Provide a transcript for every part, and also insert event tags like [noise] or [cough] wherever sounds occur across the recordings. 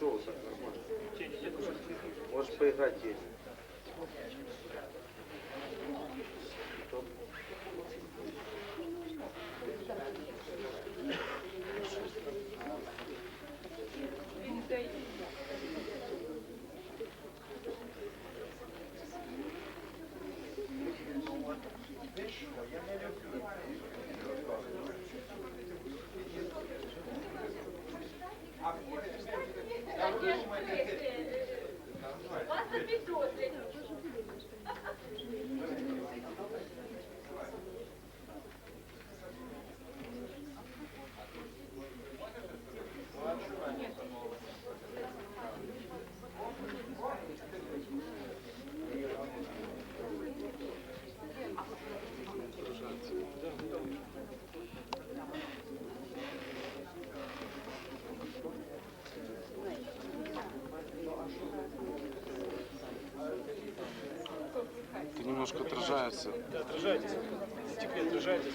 Вот так нормально. Можешь поиграть тень. Это отражается. Теперь отражайтесь.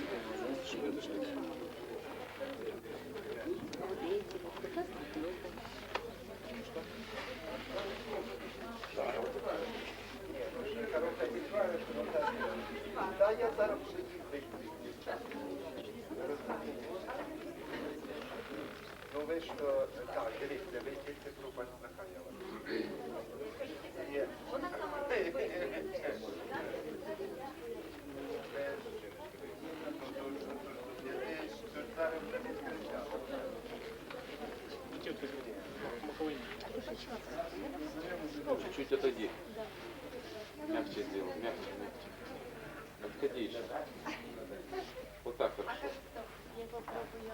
Еще. Вот так вот. Я попробую.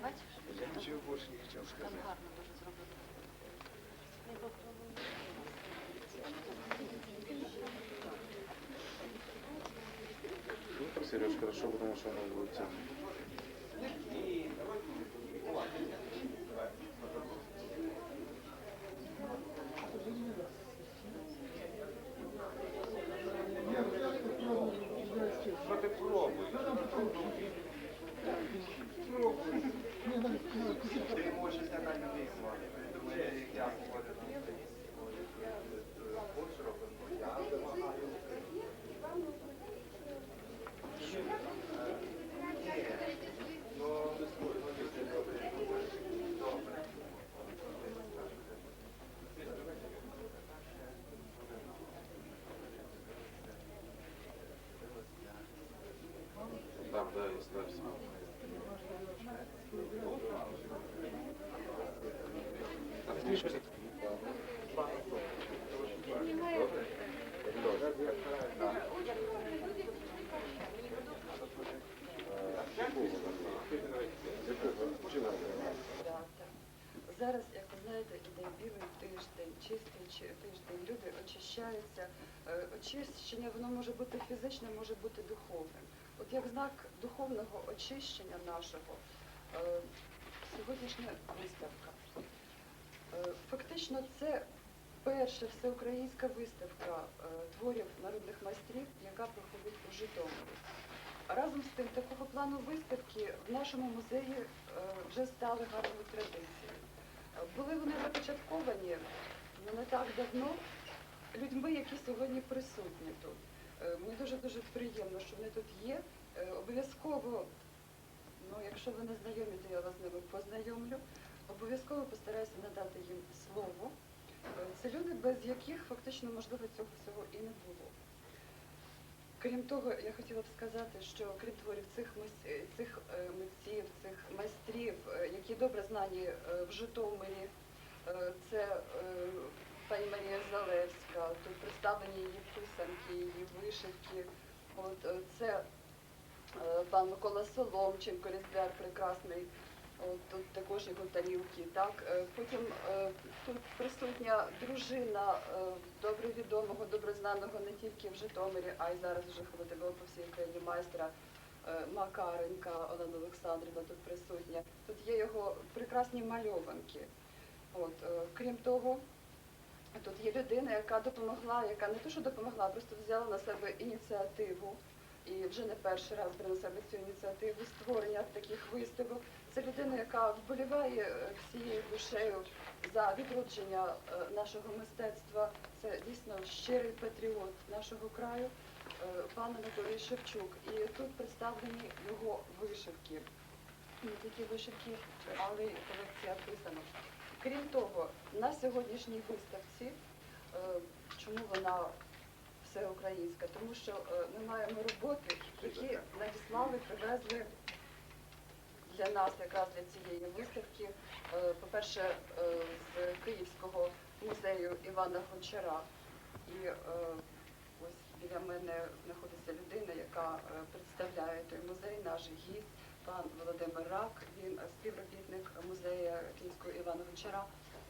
Бачиш? Я ничего больше не хотел сказать. Там гарно дуже зроблено. Я попробую. Ну, Сереж, хорошо, потому что она будет тянуть. Що ти пробуєш? Ти можеш на людей звати. Думаю, як я говорю на Хочу робити, я вимагаю. Ні, ну, добре. Добре. Зараз, як ви знаєте, іде білий тиждень, чистий тиждень. Люди очищаються. Е, Очищення воно може бути фізичним, може бути духовним. От як знак духовного очищення нашого, е, сьогоднішня виставка. Е, Фактично, це перша всеукраїнська виставка е, творів народних майстрів, яка проходить у Житомирі. Разом з тим, такого плану виставки в нашому музеї вже стали гарною традицією. Були вони започатковані ну, не так давно людьми, які сьогодні присутні тут. Е, Мені дуже дуже приємно, що вони тут є. Е, Обов'язково, ну якщо ви не знайомі, то я вас з ними познайомлю. Обов'язково постараюся надати їм слово. Е, Це люди, без яких фактично можливо цього всього і не було. Крім того, я хотіла б сказати, що крім творів цих цих митців, цих майстрів, які добре знані в Житомирі, це пані Марія Залевська, тут представлені її писанки, її вишивки. От е, це е, пан Микола Соломченко, різбляр прекрасний. От, тут також його тарілки. Так Е, потім тут присутня дружина добре відомого, добре знаного не тільки в Житомирі, а й зараз вже ходитиме по всій Україні майстра Макаренка Олена Олександрівна тут присутня. Тут є його прекрасні мальованки. От, крім того, тут є людина, яка допомогла, яка не то, що допомогла, а просто взяла на себе ініціативу і вже не перший раз бере на себе цю ініціативу створення таких виставок. Це людина, яка вболіває е, всією душею за відродження е, нашого мистецтва. Це дійсно щирий патріот нашого краю, е, пан Анатолій Шевчук. І тут представлені його вишивки. Не тільки вишивки, але й колекція писанок. Крім того, на сьогоднішній виставці, е, чому вона всеукраїнська? Тому що е, ми маємо роботи, які надіслали, привезли для нас, якраз для цієї виставки. Е, По-перше, з Київського музею Івана Гончара. І ось біля мене знаходиться людина, яка представляє той музей, наш гість, пан Володимир Рак. Він співробітник музею Київського Івана Гончара.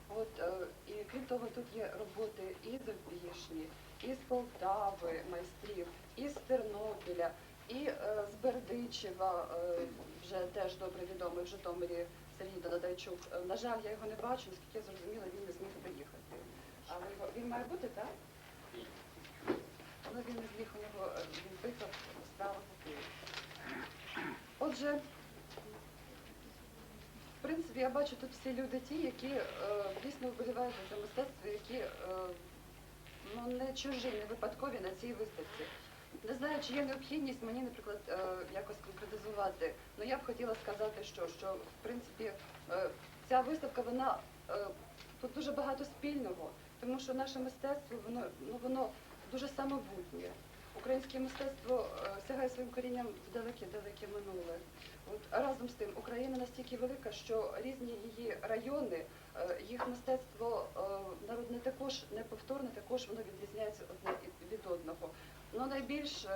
От е, і крім того, тут є роботи і з Опішні, і з Полтави майстрів, і з Тернопіля, і е, з Бердичева, е, вже теж добре відомий в Житомирі Сергій Донадайчук. На жаль, я його не бачу, наскільки я зрозуміла, він не зміг приїхати. Але його він має бути, так? Але він не зміг у нього він виїхав у справах. Отже, в принципі, я бачу тут всі люди ті, які е, дійсно вболівають за це мистецтво, які е, ну, не чужі, не випадкові на цій виставці. Не знаю, чи є необхідність мені, наприклад, е, якось конкретизувати. Ну я б хотіла сказати, що, що в принципі е, ця виставка, вона е, тут дуже багато спільного, тому що наше мистецтво, воно ну воно дуже самобутнє. Українське мистецтво е, сягає своїм корінням в далеке-далеке минуле. От разом з тим Україна настільки велика, що різні її райони, е, їх мистецтво е, народне також неповторне, також воно відрізняється одне від одного. Ну найбільш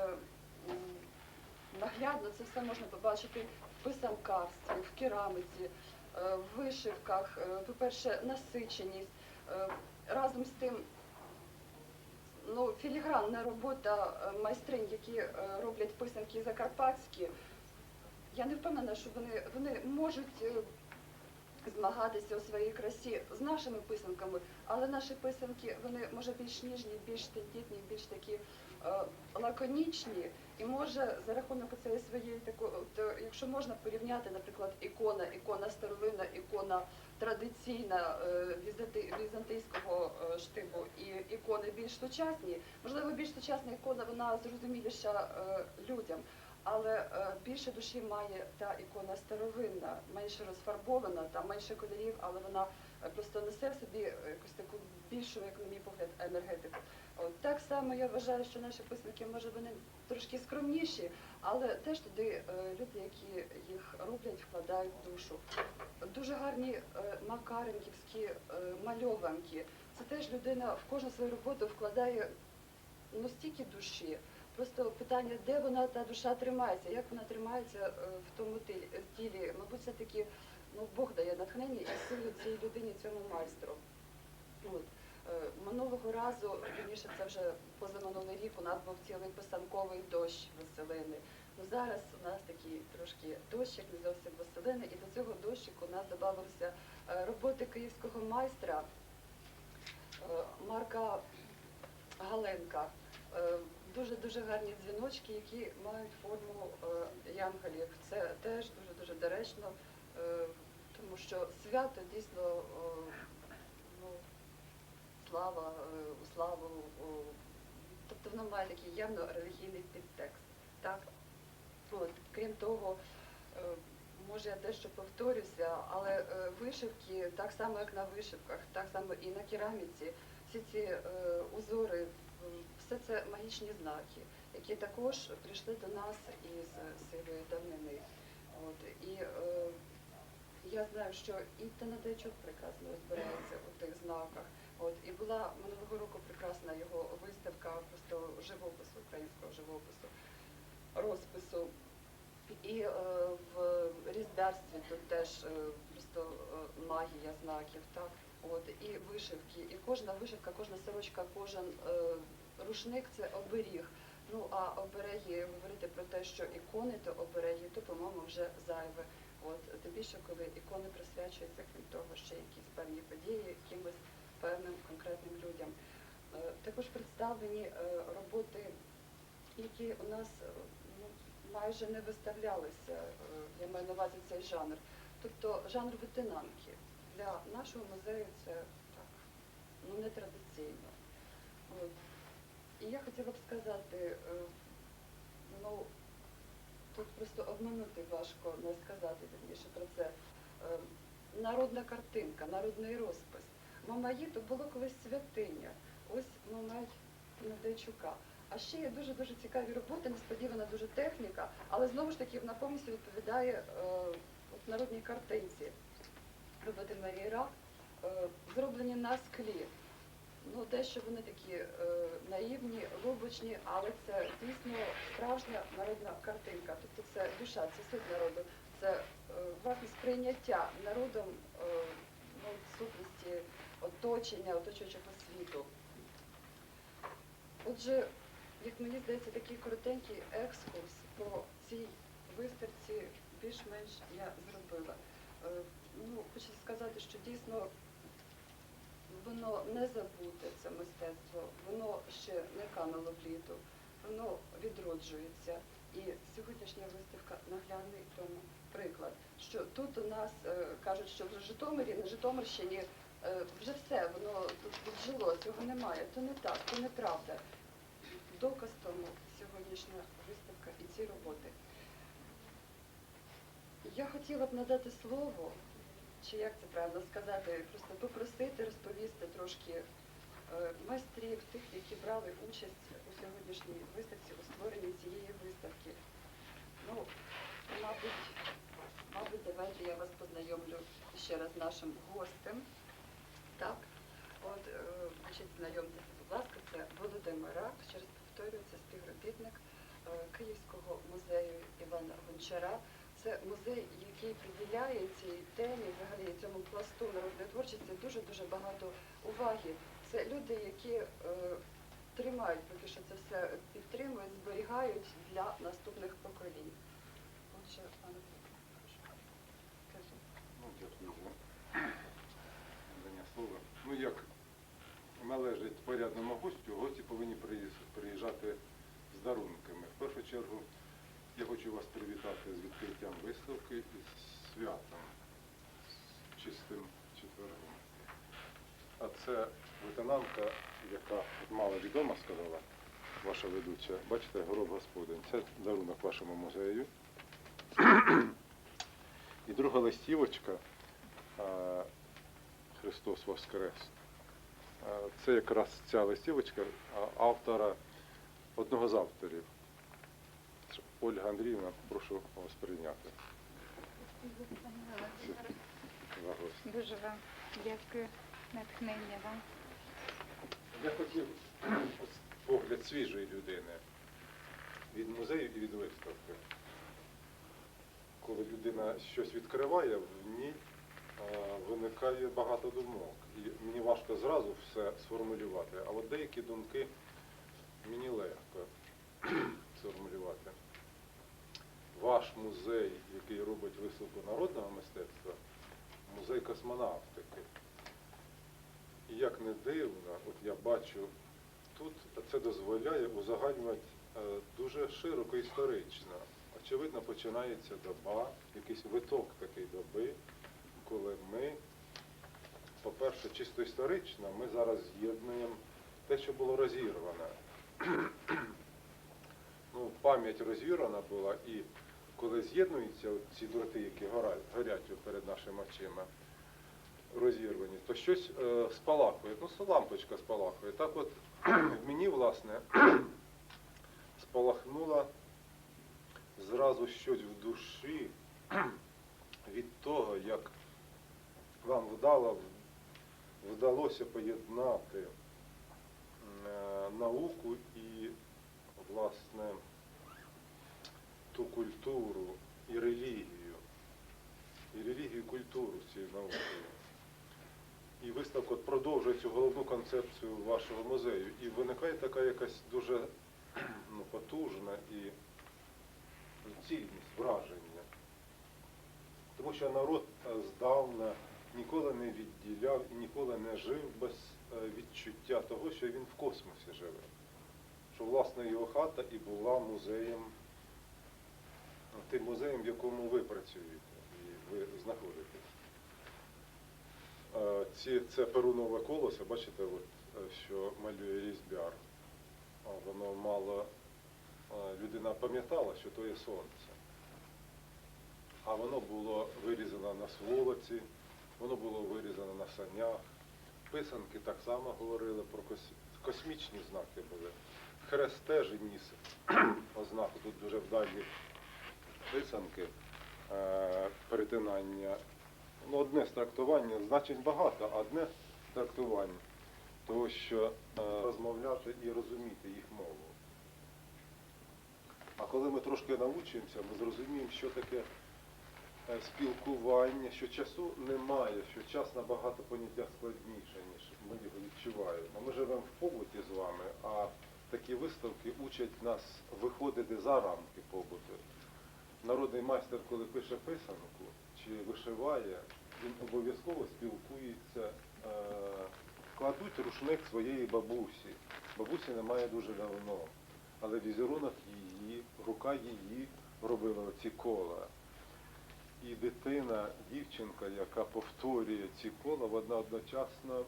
наглядно це все можна побачити в писанкарстві, в керамиці, в вишивках. По-перше, насиченість. Разом з тим філігранна робота е, майстринь, які е, роблять писанки закарпатські. Я не впевнена, що вони, вони можуть е, змагатися у своїй красі з нашими писанками, але наші писанки вони може більш ніжні, більш тендітні, більш такі лаконічні. І може за рахунок цієї своєї такої, якщо можна порівняти, наприклад, ікона, ікона старовинна, ікона традиційна е, візантийського е, штибу і ікони більш сучасні, можливо, більш сучасна ікона вона зрозуміліша е, людям. Але більше душі має та ікона старовинна, менше розфарбована, та менше кольорів, але вона просто несе в собі якусь таку більшу, як на мій погляд, енергетику. От так само я вважаю, що наші писанки, може, вони трошки скромніші, але теж туди е, люди, які їх роблять, вкладають душу. Дуже гарні е, макаренківські е, мальованки. Це теж людина в кожну свою роботу вкладає ну, стільки душі. Просто питання, де вона та душа тримається, як вона тримається в тому тілі. Мабуть, все таки ну, Бог дає натхнення і силу цій людині, цьому майстру. От. Е, Минулого разу, вірніше, це вже позаминулий рік, у нас був цілий писанковий дощ веселини. Ну зараз у нас такий трошки дощик, не зовсім веселини, і до цього дощику у нас додавалися е, роботи київського майстра е, Марка Галенка. Дуже-дуже гарні дзвіночки, які мають форму янголів. Це теж дуже дуже доречно, тому що свято дійсно слава, е, славу. Тобто воно має такий явно релігійний підтекст. Так? От, крім того, е, може я дещо повторюся, але е, вишивки, так само як на вишивках, так само і на кераміці, всі ці узори, все це магічні знаки, які також прийшли до нас із сивої давнини. От, і я знаю, що і Танадайчук прекрасно розбирається у тих знаках. От, і була минулого року прекрасна його виставка просто живопису, українського живопису, розпису. І е, в різьбярстві тут теж е, просто е, магія знаків, так? От, і вишивки, і кожна вишивка, кожна сорочка, кожен е, рушник це оберіг. Ну а обереги говорити про те, що ікони то обереги, то, по-моєму, вже зайве. От тим більше, коли ікони присвячуються, крім того, ще якісь певні події, якимось певним конкретним людям. Е, Також представлені е, роботи, які у нас е, ну, майже не виставлялися, я маю на увазі цей жанр. Тобто жанр ветенанки. Для нашого музею це так, ну не традиційно. От. І я хотіла б сказати, ну тут просто обманути важко не сказати вірніше про це. Народна картинка, народний розпис. Мамаї то було колись святиня. Ось Мамай Недайчука. А ще є дуже дуже цікаві роботи, несподівана дуже техніка, але знову ж таки вона повністю відповідає е, от народній картинці. Роботи Марії Рак е, зроблені на склі. Ну, дещо вони такі е, наївні, лубочні, але це дійсно справжня народна картинка. Тобто це душа, це суть народу, це е, власне сприйняття народом е, ну, сутності оточення, оточуючого світу. Отже, як мені здається, такий коротенький екскурс по цій виставці більш-менш я зробила. Е, Ну, хочу сказати, що дійсно воно не забуте, це мистецтво, воно ще не кануло в літу, воно відроджується. І сьогоднішня виставка наглядний тому приклад, що тут у нас е, кажуть, що в Житомирі, на Житомирщині вже все, воно тут віджило, цього немає. То не так, то неправда. Доказ тому сьогоднішня виставка і ці роботи. Я хотіла б надати слово, чи як це правильно сказати, просто попросити розповісти трошки е, майстрів, тих, які брали участь у сьогоднішній виставці, у створенні цієї виставки. Ну, мабуть, мабуть, давайте я вас познайомлю ще раз нашим гостем. Так, от, е, значить, знайомтеся, будь ласка, це Володимир Рак, ще раз повторюю, це співробітник е, Київського музею Івана Гончара. Це музей, який приділяє цій темі, взагалі цьому пласту народної творчості дуже-дуже багато уваги. Це люди, які е, тримають поки що це все підтримують, зберігають для наступних поколінь. Отже, пане Петро, прошу. Кажіть. Ну, дякую за надання слова. Ну, як належить порядному гостю, гості повинні приїжджати з дарунками. В першу чергу я хочу вас привітати з відкриттям виставки і з святом, з чистим четвергом. А це ветенанка, яка мало відома сказала, ваша ведуча. Бачите, гроб Господень. Це дарунок вашому музею. [clears throat] І друга листівочка Христос Воскрес. Це якраз ця листівочка автора, одного з авторів. Ольга Андріївна, прошу вас прийняти. Дуже вам дякую, натхнення вам. Я хотів погляд свіжої людини від музею і від виставки. Коли людина щось відкриває, в ній виникає багато думок. І мені важко зразу все сформулювати, а от деякі думки мені легко [clears throat] сформулювати. Ваш музей, який робить виставку народного мистецтва, музей космонавтики. І як не дивно, от я бачу, тут це дозволяє узагальнювати е, дуже широко історично. очевидно, починається доба, якийсь виток такий доби, коли ми, по-перше, чисто історично, ми зараз з'єднуємо те, що було розірване. [clears throat] ну, пам'ять розірвана була, і коли з'єднуються ці дроти, які горять, перед нашими очима, розірвані, то щось е, спалахує. Ну, лампочка спалахує. Так от в [clears throat] мені, власне, [clears throat] спалахнуло зразу щось в душі від того, як вам вдало, вдалося поєднати е, науку і, власне, ту культуру і релігію, і релігію, і культуру з цією наукою. І виставка продовжує цю головну концепцію вашого музею. І виникає така якась дуже ну, потужна і цільність, враження. Тому що народ е, здавна ніколи не відділяв і ніколи не жив без е, відчуття того, що він в космосі живе. Що власне його хата і була музеєм, ну, тим музеєм, в якому ви працюєте і ви знаходитесь. Е, Ці, це перунове колесо, бачите, от, е, що малює різьбяр. Воно мало, е, людина пам'ятала, що то є сонце. А воно було вирізано на сволоці, воно було вирізано на санях. Писанки так само говорили про кос- космічні знаки були. Хрест теж ніс [clears throat] ознаку. Тут дуже вдалі писанки, е, перетинання. Ну, одне з трактування, значить багато, а одне трактування. Того, що е, розмовляти і розуміти їх мову. А коли ми трошки навчимося, ми зрозуміємо, що таке спілкування, що часу немає, що час набагато поняття складніше, ніж ми його відчуваємо. Ми живемо в побуті з вами, а такі виставки учать нас виходити за рамки побуту. Народний майстер, коли пише писанку чи вишиває, він обов'язково спілкується, е, кладуть рушник своєї бабусі. Бабусі немає дуже давно, але візерунок її, рука її робила ці кола. І дитина, дівчинка, яка повторює ці кола, вона одночасно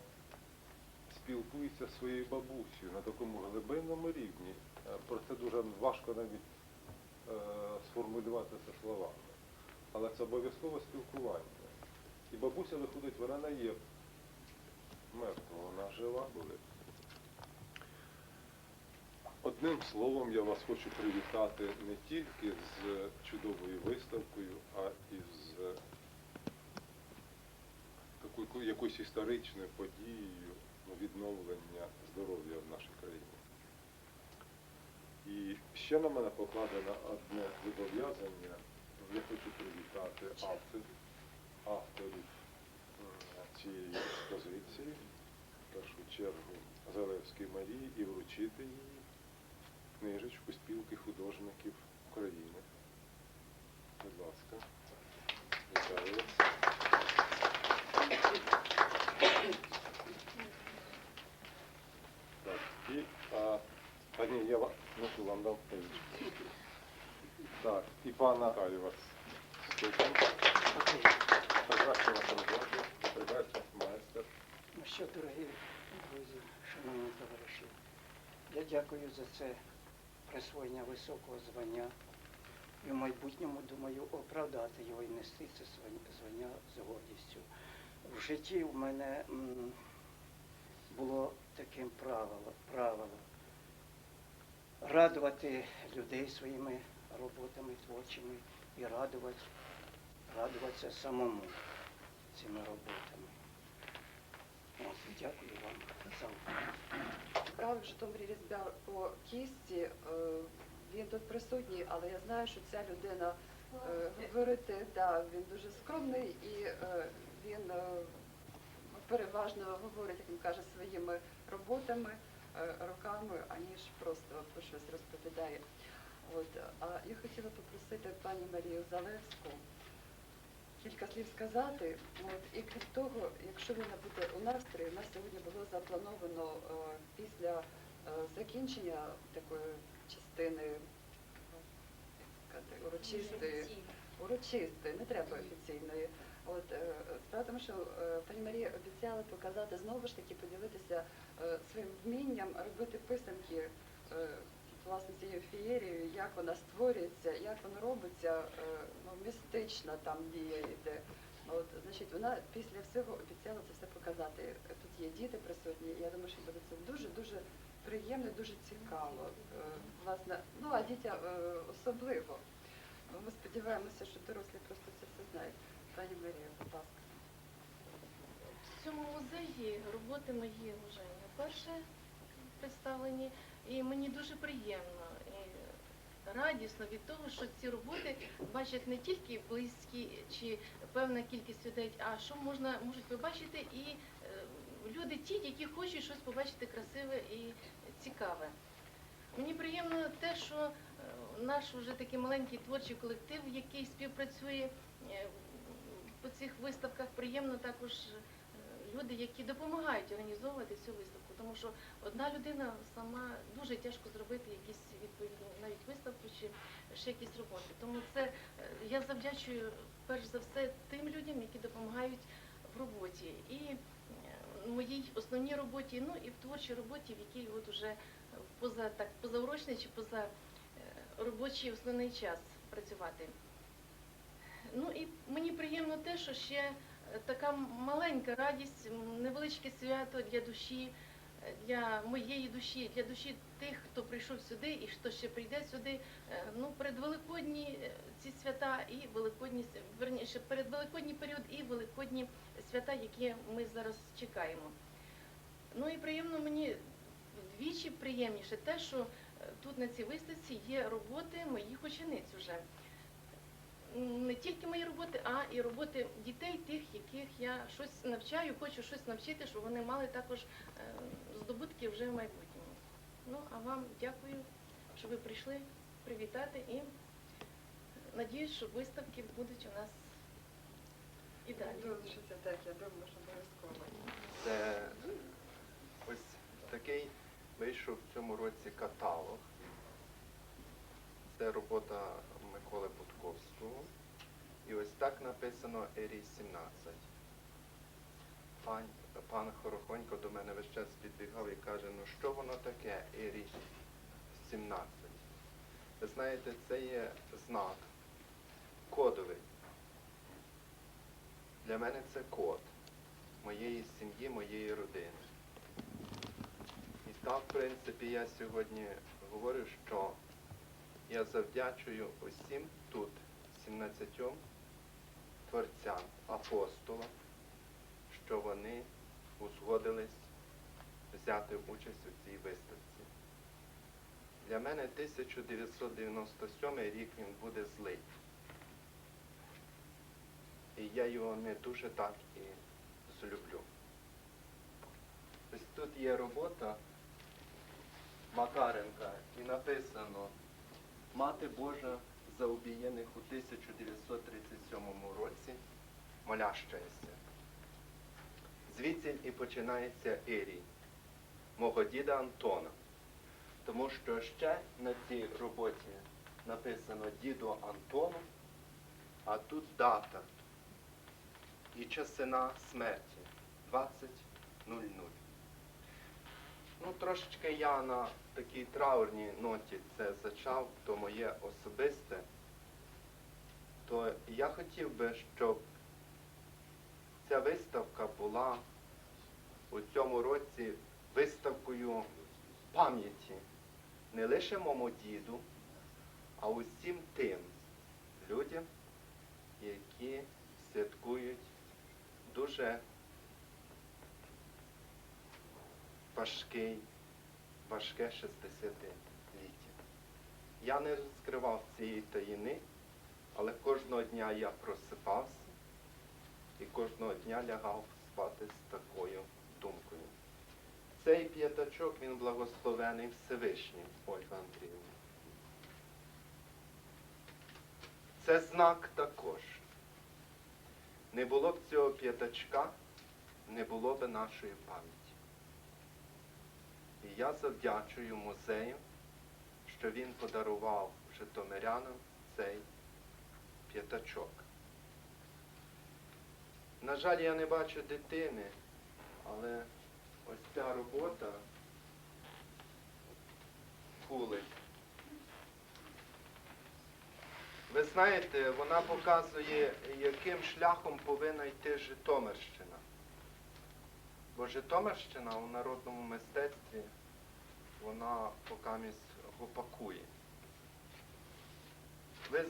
спілкується зі своєю бабусею на такому глибинному рівні. Е, Про це дуже важко навіть е, сформулювати це словами. Але це обов'язково спілкування. І бабуся виходить, вона не є мертва, вона жива були. Одним словом, я вас хочу привітати не тільки з чудовою виставкою, а і з якоюсь історичною подією відновлення здоров'я в нашій країні. І ще на мене покладено одне зобов'язання. Я хочу привітати авторів, авторів цієї експозиції, в першу чергу Залевській Марії, і вручити книжечку спілки художників України. Будь ласка. Вітаю вас. Так, і, а, а ні, я вам, ну, вам дам книжечку. Так, і пана Вітаю вас. Ступом. Прекрасно вас роботи, прекрасно майстер. Ну що, дорогі друзі, шановні товариші, я дякую за це високого звання і в майбутньому думаю оправдати його і нести це звання з гордістю. В житті в мене було таким правило, правило радувати людей своїми роботами творчими і радувати, радуватися самому цими роботами. От, дякую вам за увагу. Правив Житомирі Різьбяр по кісті. Він тут присутній, але я знаю, що ця людина е, говорити, да, він дуже скромний і е, він е, переважно говорить, як він каже, своїми роботами, е, руками, аніж просто про щось розповідає. От, а я хотіла попросити пані Марію Залевську кілька слів сказати. От, і крім того, якщо вона буде у настрої, у нас сьогодні було заплановано е, після е, закінчення такої частини сказати, урочистої, урочистої, не треба офіційної. От е, справа тому, що е, пані Марія обіцяла показати знову ж таки, поділитися е, своїм вмінням робити писанки власне цією фієрією, як вона створюється, як воно робиться, ну, містична там дія йде. От, значить, вона після всього обіцяла це все показати. Тут є діти присутні, і я думаю, що буде це дуже-дуже приємно, дуже цікаво. Е, Власне, ну а дітям е, особливо. Ми сподіваємося, що дорослі просто це все знають. Пані Марія, будь ласка. В цьому музеї роботи мої вже не вперше представлені, і мені дуже приємно і радісно від того, що ці роботи бачать не тільки близькі чи певна кількість людей, а що можна можуть побачити і люди, ті, які хочуть щось побачити красиве і цікаве. Мені приємно те, що е, наш вже такий маленький творчий колектив, який співпрацює е, по цих виставках, приємно також е, люди, які допомагають організовувати цю виставку. Тому що одна людина сама дуже тяжко зробити якісь відповідні навіть виставку чи ще якісь роботи. Тому це я завдячую перш за все тим людям, які допомагають в роботі. І моїй основній роботі, ну і в творчій роботі, в якій от уже поза так позаурочний чи поза е, робочий основний час працювати. Ну і мені приємно те, що ще е, така маленька радість, невеличке свято для душі, для моєї душі, для душі тих, хто прийшов сюди і хто ще прийде сюди. Е, Ну, передвеликодні е, ці свята і великодні верніше, передвеликодній період і великодні свята, які ми зараз чекаємо. Ну і приємно мені вдвічі приємніше те, що е, тут на цій виставці є роботи моїх учениць уже. Не тільки мої роботи, а і роботи дітей, тих, яких я щось навчаю, хочу щось навчити, щоб вони мали також здобутки вже в майбутньому. Ну, а вам дякую, що ви прийшли привітати і надіюсь, що виставки будуть у нас і далі. Думаю, що це так, я думаю, що обов'язково. Це ось такий вийшов в цьому році каталог. Це робота Миколи Будковського. І ось так написано Ерій 17. Пан, Хорохонько до мене весь час підбігав і каже, ну що воно таке Ерій 17? Ви знаєте, це є знак кодовий. Для мене це код моєї сім'ї, моєї родини. І так, в принципі, я сьогодні говорю, що я завдячую усім тут, 17 творцям, апостолам, що вони узгодились взяти участь у цій виставці. Для мене 1997 рік він буде злий. І я його не дуже так і злюблю. Ось тут є робота Макаренка і написано Мати Божа заобієних у 1937 році молящається. Звідси і починається Ірій, мого діда Антона. Тому що ще на цій роботі написано діду Антону, а тут дата і часина смерті 20.00. Ну, трошечки я на такій траурній ноті це зачав, то моє особисте. То я хотів би, щоб ця виставка була у цьому році виставкою пам'яті не лише моєму діду, а усім тим людям, які святкують дуже важкий, важке 60-ліття. Я не розкривав цієї таїни, але кожного дня я просипався і кожного дня лягав спати з такою думкою. Цей п'ятачок, він благословений Всевишнім, Ольга Андріївна. Це знак також. Не було б цього п'ятачка, не було б нашої пам'яті. І я завдячую музею, що він подарував житомирянам цей літачок. На жаль, я не бачу дитини, але ось ця робота кулик. Ви знаєте, вона показує, яким шляхом повинна йти Житомирщина. Бо Житомирщина у народному мистецтві вона покамість гопакує. Ви,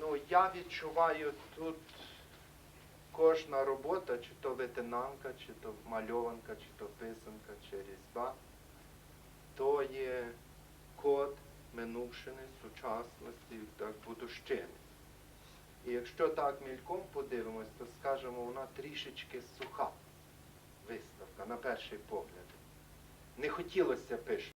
ну, я відчуваю тут кожна робота, чи то ветенанка, чи то мальованка, чи то писанка, чи різьба, то є код минувшини, сучасності, так, будущини. І якщо так мільком подивимось, то скажемо, вона трішечки суха виставка, на перший погляд. Не хотілося пишати.